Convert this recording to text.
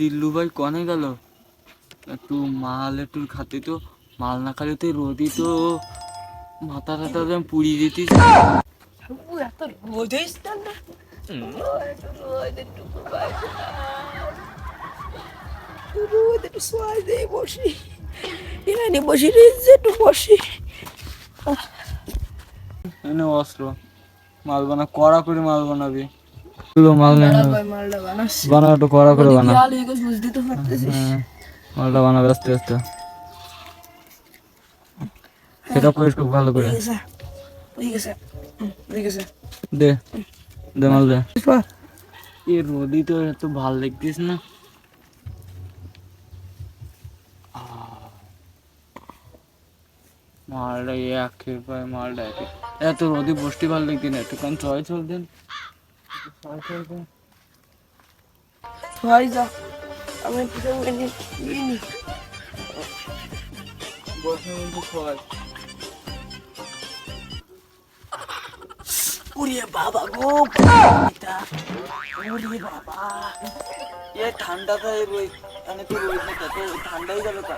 জিল্লু ভাই কনে গেল? একটু মাল একটু খাতে তো মাল না খালে তো রোদি তো। মাথা টাথা যেন পুড়িয়ে দিতিস। এত রোদ না? রোদ একটু দিয়ে বসি। এখানে বসি একটু বসি। এনে অস্ত্র। মাল বানা কড়া করে মাল বানাবি। এগুলো মাল নেই বানা একটু কড়া করে বানা। দেয়াল হয়ে হ্যাঁ, মালটা বানাবে আস্তে আস্তে। সেটা করে একটু ভালো করে। হয়ে হয়ে হয়ে দে দে মাল দে। এ রোদি তো এত ভালো লাগতিস না? মালটা একের পায় মালটা এত রোদি বসতে ভালো লাগতি না একটু কারণ ছয় চল। দেন ভাই যা আমি একটু যাব এনে নিয়ে নি বসে কিন্তু ছয় ওরে বাবা গো ওরে বাবা। এ ঠান্ডাটা রোদ মানে তো রোদ না তো ঠান্ডাই গেল তা।